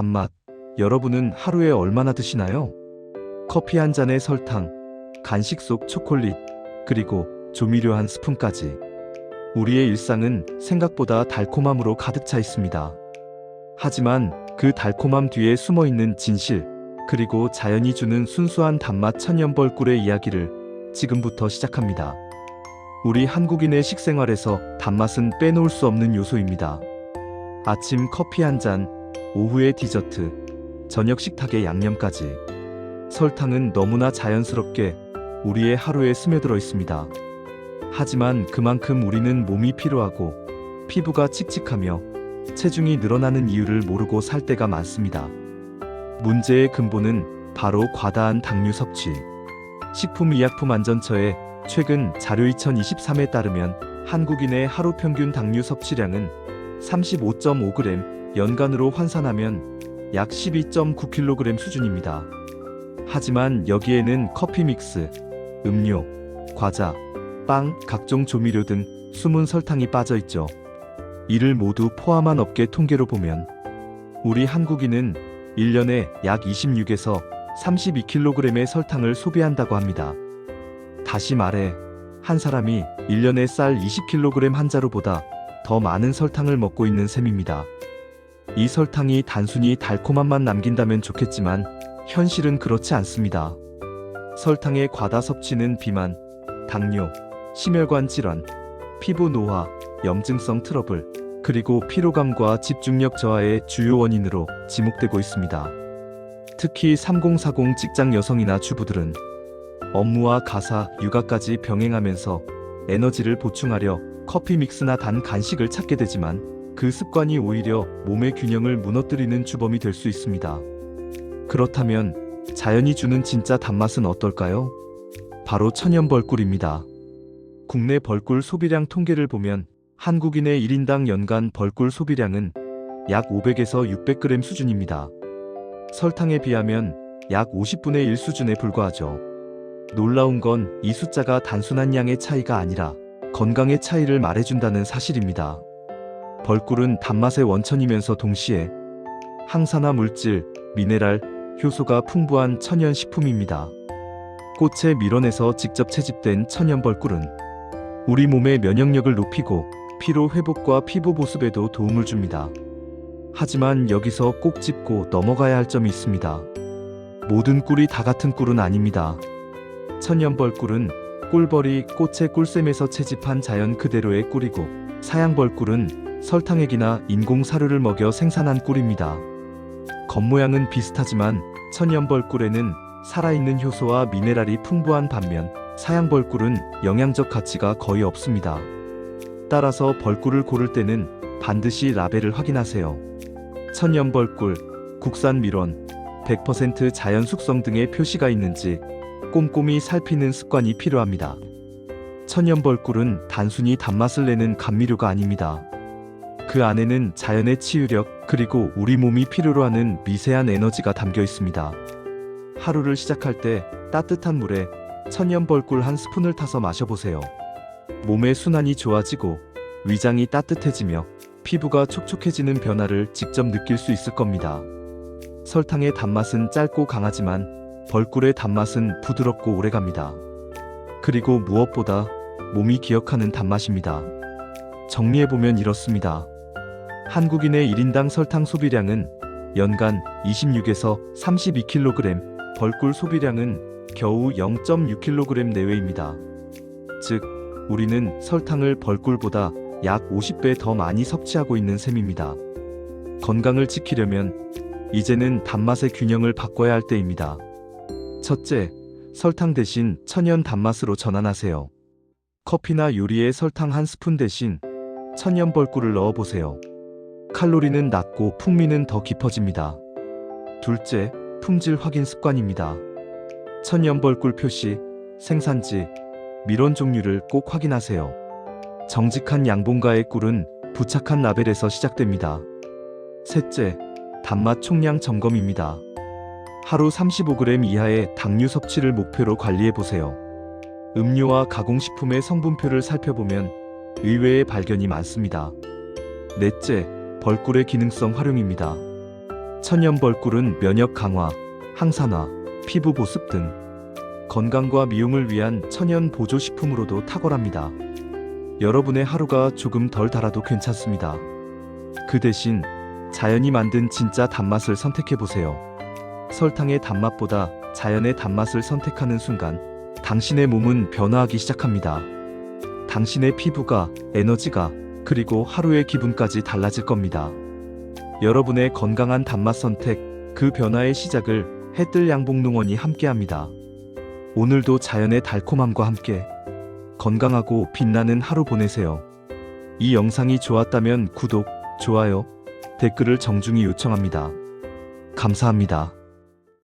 단맛. 여러분은 하루에 얼마나 드시나요? 커피 한 잔에 설탕, 간식 속 초콜릿, 그리고 조미료 한 스푼까지. 우리의 일상은 생각보다 달콤함으로 가득 차 있습니다. 하지만 그 달콤함 뒤에 숨어 있는 진실, 그리고 자연이 주는 순수한 단맛 천연벌꿀의 이야기를 지금부터 시작합니다. 우리 한국인의 식생활에서 단맛은 빼놓을 수 없는 요소입니다. 아침 커피 한 잔, 오후의 디저트, 저녁 식탁의 양념까지. 설탕은 너무나 자연스럽게 우리의 하루에 스며들어 있습니다. 하지만 그만큼 우리는 몸이 피로하고 피부가 칙칙하며 체중이 늘어나는 이유를 모르고 살 때가 많습니다. 문제의 근본은 바로 과다한 당류 섭취. 식품의약품안전처의 최근 자료 2023에 따르면 한국인의 하루 평균 당류 섭취량은 35.5g, 연간으로 환산하면 약 12.9kg 수준입니다. 하지만 여기에는 커피 믹스, 음료, 과자, 빵, 각종 조미료 등 숨은 설탕이 빠져 있죠. 이를 모두 포함한 업계 통계로 보면 우리 한국인은 1년에 약 26에서 32kg의 설탕을 소비한다고 합니다. 다시 말해, 한 사람이 1년에 쌀 20kg 한 자루보다 더 많은 설탕을 먹고 있는 셈입니다. 이 설탕이 단순히 달콤한 맛 남긴다면 좋겠지만 현실은 그렇지 않습니다. 설탕의 과다 섭취는 비만, 당뇨, 심혈관 질환, 피부 노화, 염증성 트러블, 그리고 피로감과 집중력 저하의 주요 원인으로 지목되고 있습니다. 특히 3040 직장 여성이나 주부들은 업무와 가사, 육아까지 병행하면서 에너지를 보충하려 커피 믹스나 단 간식을 찾게 되지만 그 습관이 오히려 몸의 균형을 무너뜨리는 주범이 될 수 있습니다. 그렇다면 자연이 주는 진짜 단맛은 어떨까요? 바로 천연 벌꿀입니다. 국내 벌꿀 소비량 통계를 보면 한국인의 1인당 연간 벌꿀 소비량은 약 500에서 600g 수준입니다. 설탕에 비하면 약 50분의 1 수준에 불과하죠. 놀라운 건 이 숫자가 단순한 양의 차이가 아니라 건강의 차이를 말해준다는 사실입니다. 벌꿀은 단맛의 원천이면서 동시에 항산화 물질, 미네랄, 효소가 풍부한 천연 식품입니다. 꽃의 밀원에서 직접 채집된 천연 벌꿀은 우리 몸의 면역력을 높이고 피로 회복과 피부 보습에도 도움을 줍니다. 하지만 여기서 꼭 짚고 넘어가야 할 점이 있습니다. 모든 꿀이 다 같은 꿀은 아닙니다. 천연벌 꿀은 꿀벌이 꽃의 꿀샘에서 채집한 자연 그대로의 꿀이고 사양벌 꿀은 설탕액이나 인공 사료를 먹여 생산한 꿀입니다. 겉모양은 비슷하지만 천연벌 꿀에는 살아있는 효소와 미네랄이 풍부한 반면 사양벌 꿀은 영양적 가치가 거의 없습니다. 따라서 벌꿀을 고를 때는 반드시 라벨을 확인하세요. 천연벌 꿀, 국산 밀원, 100% 자연 숙성 등의 표시가 있는지 꼼꼼히 살피는 습관이 필요합니다. 천연벌꿀은 단순히 단맛을 내는 감미료가 아닙니다. 그 안에는 자연의 치유력 그리고 우리 몸이 필요로 하는 미세한 에너지가 담겨 있습니다. 하루를 시작할 때 따뜻한 물에 천연벌꿀 한 스푼을 타서 마셔보세요. 몸의 순환이 좋아지고 위장이 따뜻해지며 피부가 촉촉해지는 변화를 직접 느낄 수 있을 겁니다. 설탕의 단맛은 짧고 강하지만 벌꿀의 단맛은 부드럽고 오래갑니다. 그리고 무엇보다 몸이 기억하는 단맛입니다. 정리해보면 이렇습니다. 한국인의 1인당 설탕 소비량은 연간 26에서 32kg, 벌꿀 소비량은 겨우 0.6kg 내외입니다. 즉, 우리는 설탕을 벌꿀보다 약 50배 더 많이 섭취하고 있는 셈입니다. 건강을 지키려면 이제는 단맛의 균형을 바꿔야 할 때입니다. 첫째, 설탕 대신 천연 단맛으로 전환하세요. 커피나 요리에 설탕 한 스푼 대신 천연 벌꿀을 넣어 보세요. 칼로리는 낮고 풍미는 더 깊어집니다. 둘째, 품질 확인 습관입니다. 천연 벌꿀 표시, 생산지, 밀원 종류를 꼭 확인하세요. 정직한 양봉가의 꿀은 부착한 라벨에서 시작됩니다. 셋째, 단맛 총량 점검입니다. 하루 35g 이하의 당류 섭취를 목표로 관리해 보세요. 음료와 가공식품의 성분표를 살펴보면 의외의 발견이 많습니다. 넷째, 벌꿀의 기능성 활용입니다. 천연 벌꿀은 면역 강화, 항산화, 피부 보습 등 건강과 미용을 위한 천연 보조식품으로도 탁월합니다. 여러분의 하루가 조금 덜 달아도 괜찮습니다. 그 대신 자연이 만든 진짜 단맛을 선택해 보세요. 설탕의 단맛보다 자연의 단맛을 선택하는 순간 당신의 몸은 변화하기 시작합니다. 당신의 피부가, 에너지가, 그리고 하루의 기분까지 달라질 겁니다. 여러분의 건강한 단맛 선택, 그 변화의 시작을 해뜰 양봉농원이 함께합니다. 오늘도 자연의 달콤함과 함께 건강하고 빛나는 하루 보내세요. 이 영상이 좋았다면 구독, 좋아요, 댓글을 정중히 요청합니다. 감사합니다.